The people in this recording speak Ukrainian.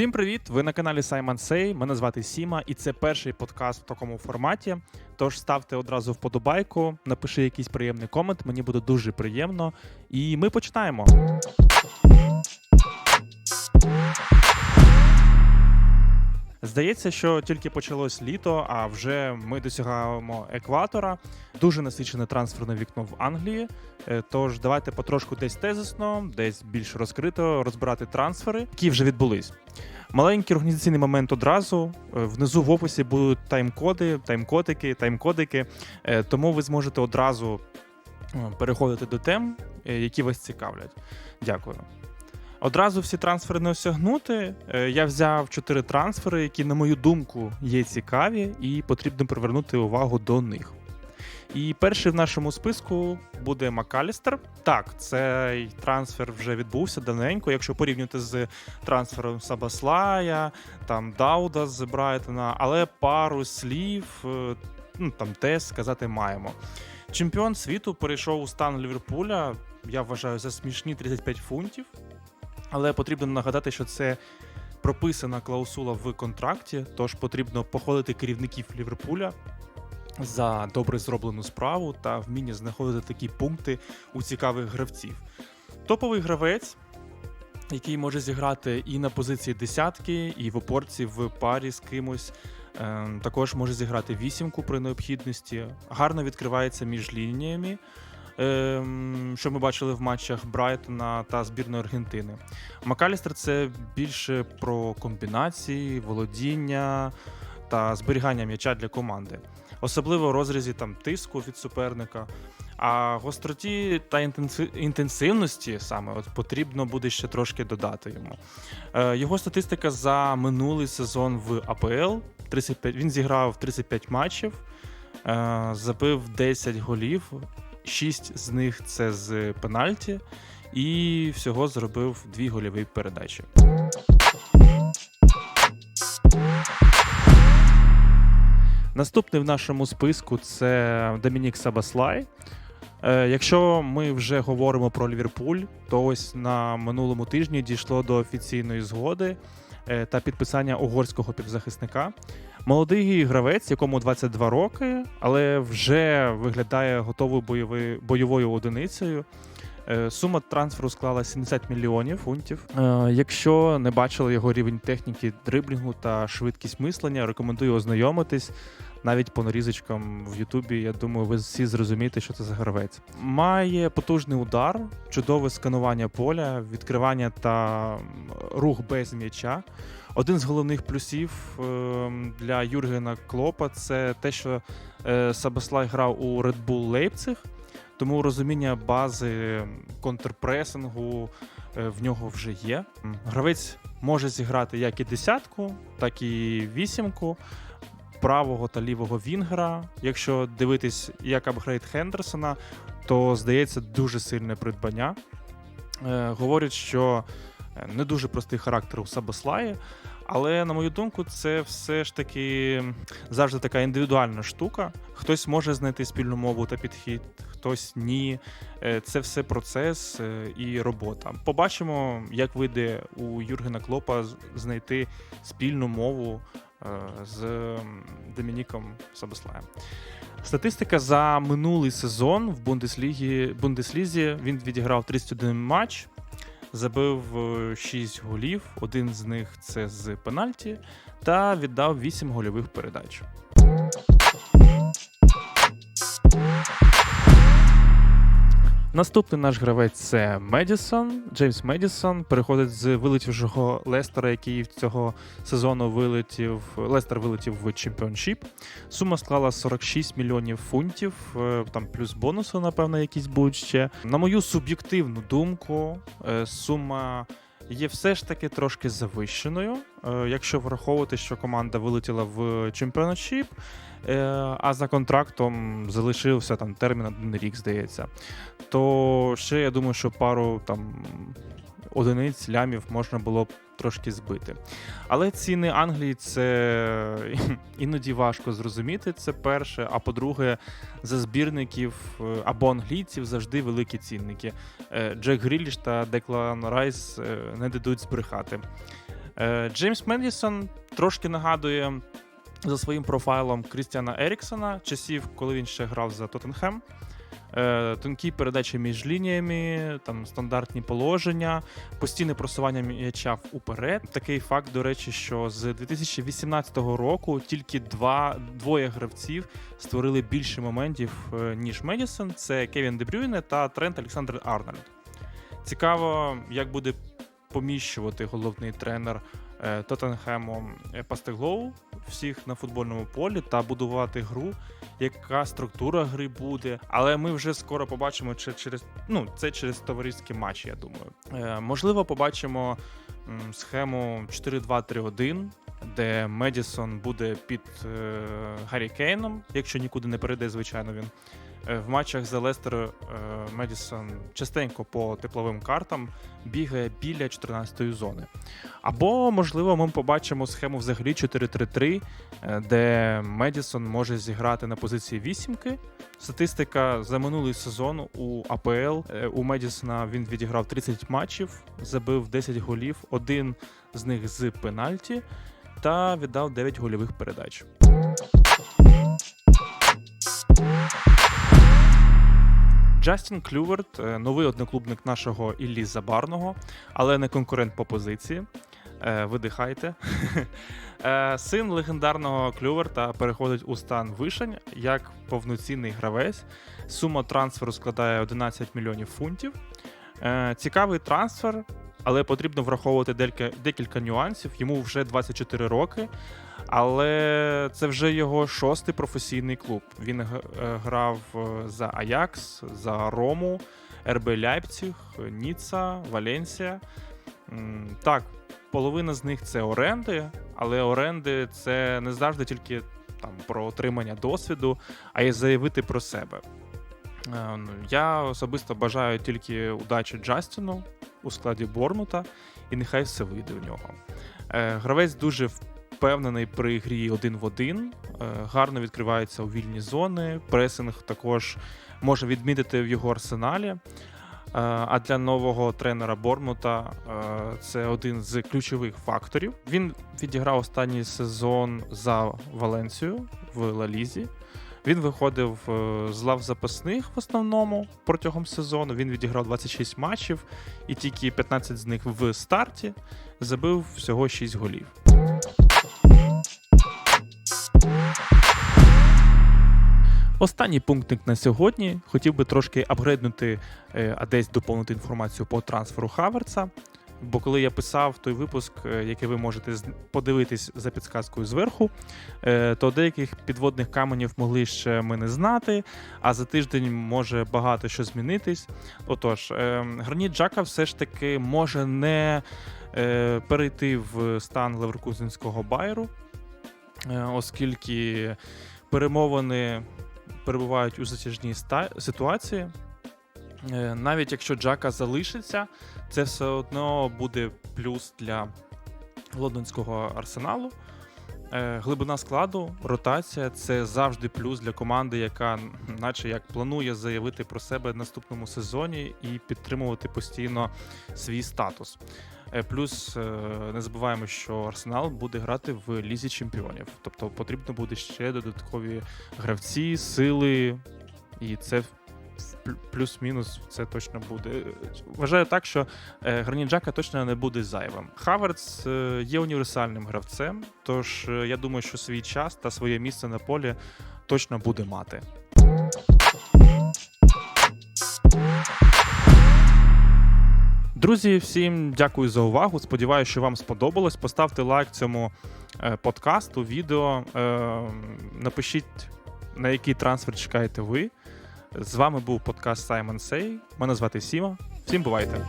Всім привіт! Ви на каналі Саймон Сей. Мене звати Сіма, і це перший подкаст в такому форматі. Тож ставте одразу вподобайку, напиши якийсь приємний комент, мені буде дуже приємно. І ми починаємо. Здається, що тільки почалось літо, а вже ми досягаємо екватора. Дуже насичене трансферне вікно в Англії. Е, Тож давайте потрошку десь тезисно, десь більш розкрито розбирати трансфери, які вже відбулись. Маленький організаційний момент одразу. Е, Внизу в описі будуть тайм-коди, тайм-кодики, тайм-кодики. Е, Тому ви зможете одразу переходити до тем, які вас цікавлять. Дякую. Одразу всі трансфери не осягнути. Е, Я взяв чотири трансфери, які, на мою думку, є цікаві, і потрібно привернути увагу до них. І перший в нашому списку буде Макалістер. Так, цей трансфер вже відбувся давненько. Якщо порівнювати з трансфером Сабаслая, там Дауда з Брайтона, але пару слів, е, ну там теж сказати маємо. Чемпіон світу перейшов у стан Ліверпуля. Я вважаю за смішні 35 фунтів. Але потрібно нагадати, що це прописана клаусула в контракті, тож потрібно походити керівників Ліверпуля за добре зроблену справу та вміння знаходити такі пункти у цікавих гравців. Топовий гравець, який може зіграти і на позиції десятки, і в опорці в парі з кимось. Е, Також може зіграти вісімку при необхідності. Гарно відкривається між лініями, що ми бачили в матчах Брайтона та збірної Аргентини. Макалістер це більше про комбінації, володіння та зберігання м'яча для команди, особливо в розрізі там тиску від суперника. А гостроті та інтенси- інтенсивності саме от потрібно буде ще трошки додати йому. Е, його статистика за минулий сезон в АПЛ 35, він зіграв 35 матчів, е, забив 10 голів, 6 з них це з пенальті, і всього зробив 2 гольові передачі. Наступний в нашому списку це Домінік Сабаслай. Е, Якщо ми вже говоримо про Ліверпуль, то ось на минулому тижні дійшло до офіційної згоди е, та підписання угорського півзахисника. Молодий гравець, якому 22 роки, але вже виглядає готовою бойовою одиницею. Е, Сума трансферу склала 70 мільйонів фунтів. Е, Якщо не бачили його рівень техніки дриблінгу та швидкість мислення, рекомендую ознайомитись. Навіть по нарізочкам в Ютубі, я думаю, ви всі зрозумієте, що це за гравець. Має потужний удар, чудове сканування поля, відкривання та рух без м'яча. Один з головних плюсів ем, для Юргена Клопа це те, що е, Сабаслай грав у Red Bull Лейпциг, тому розуміння бази контрпресингу е, в нього вже є. Гравець може зіграти як і десятку, так і вісімку. Правого та лівого Вінгера. Якщо дивитись як апгрейд Хендерсона, то здається дуже сильне придбання. Е, говорять, що е, не дуже простий характер у Сабослаї, але, на мою думку, це все ж таки завжди така індивідуальна штука. Хтось може знайти спільну мову та підхід, хтось ні. Е, Це все процес е, і робота. Побачимо, як вийде у Юргена Клопа знайти спільну мову е, з Домініком Сабослаєм. Статистика за минулий сезон в Бундеслігі, Бундеслізі він відіграв 31 матч, забив 6 голів, один з них це з пенальті, та віддав 8 гольових передач. Наступний наш гравець це Медісон. Джеймс Медісон переходить з вилетівшого Лестера, який цього сезону вилетів. Лестер вилетів в чемпіоншіп. Сума склала 46 мільйонів фунтів. е, Там плюс бонуси, напевно, якісь будуть ще. На мою суб'єктивну думку, е, сума. Є все ж таки трошки завищеною, е, якщо враховувати, що команда вилетіла в чемпіоншіп, е, а за контрактом залишився там термін один рік, здається. То ще я думаю, що пару там одиниць лямів можна було б трошки збити. Але ціни Англії це іноді важко зрозуміти. Це перше. А по-друге, за збірників е, або англійців завжди великі цінники. Е, Джек Гріліш та Деклан Райс е, не дадуть збрехати. Джеймс Медісон трошки нагадує за своїм профайлом Крістіана Еріксона, часів, коли він ще грав за Тоттенхем. Е, Тонкі передачі між лініями, там стандартні положення, постійне просування м'яча уперед. Такий факт, до речі, що з 2018 року тільки два двоє гравців створили більше моментів е, ніж Медісон. Це Кевін Дебрюйне та Трент Олександр Арнольд. Цікаво, як буде поміщувати головний тренер е, Тоттенхему е, Пастеглоу всіх на футбольному полі та будувати гру, яка структура гри буде. Але ми вже скоро побачимо чи через ну це через товариські матчі. Я думаю, е, можливо, побачимо схему 4-2-3-1, де Медісон буде під е, Гаррі Кейном, якщо нікуди не перейде, звичайно він. Е, В матчах за Лестер е, Медісон частенько по тепловим картам бігає біля 14-ї зони. Або, можливо, ми побачимо схему взагалі 4-3-3, е, де Медісон може зіграти на позиції вісімки. Статистика за минулий сезон у АПЛ у Медісона він відіграв 30 матчів, забив 10 голів, один з них з пенальті, та віддав 9 гольових передач. Джастін Клюверт, е, новий одноклубник нашого Іллі Забарного, але не конкурент по позиції. Е, Видихайте. Е, Син легендарного Клюверта переходить у стан вишень як повноцінний гравець. Сума трансферу складає 11 мільйонів фунтів. Цікавий трансфер, але потрібно враховувати декілька, декілька нюансів. Йому вже 24 роки, але це вже його шостий професійний клуб. Він е, грав е, за Аякс, за Рому, РБ Ляйпціг, Ніца, Валенсія. Так, половина з них це оренди, але оренди це не завжди тільки там про отримання досвіду, а й заявити про себе. Е, ну, Я особисто бажаю тільки удачі Джастіну у складі Бормута, і нехай все вийде у нього. Е, Гравець дуже впевнений при грі один в один, е, гарно відкривається у вільні зони. Пресинг також може відмітити в його арсеналі. А для нового тренера Бормута це один з ключових факторів. Він відіграв останній сезон за Валенцію в Лалізі. Він виходив е, з лав запасних в основному протягом сезону. Він відіграв 26 матчів, і тільки 15 з них в старті забив всього 6 голів. Останній пунктик на сьогодні. Хотів би трошки апгрейднути, е, а десь доповнити інформацію по трансферу Хаверца. Бо коли я писав той випуск, е, який ви можете подивитись за підсказкою зверху, е, то деяких підводних каменів могли ще ми не знати, а за тиждень може багато що змінитись. Отож, е, Граніт Джака все ж таки може не перейти в стан Леверкузенського Байеру, е, оскільки перемовини перебувають у затяжній ситуації. Е, Навіть якщо Джака залишиться, це все одно буде плюс для лондонського арсеналу. Е, Глибина складу, ротація це завжди плюс для команди, яка, наче як планує заявити про себе в наступному сезоні і підтримувати постійно свій статус. Е, Плюс не забуваємо, що Арсенал буде грати в лізі чемпіонів, тобто потрібно буде ще додаткові гравці, сили, і це плюс-мінус це точно буде. Вважаю так, що е, Граніт Джака точно не буде зайвим. Хаверц е, є універсальним гравцем, тож е, я думаю, що свій час та своє місце на полі точно буде мати. Друзі, всім дякую за увагу. Сподіваюся, що вам сподобалось. Поставте лайк цьому подкасту, відео. Е, напишіть, на який трансфер чекаєте ви. З вами був подкаст Саймон Сей. Мене звати Сіма. Всім бувайте!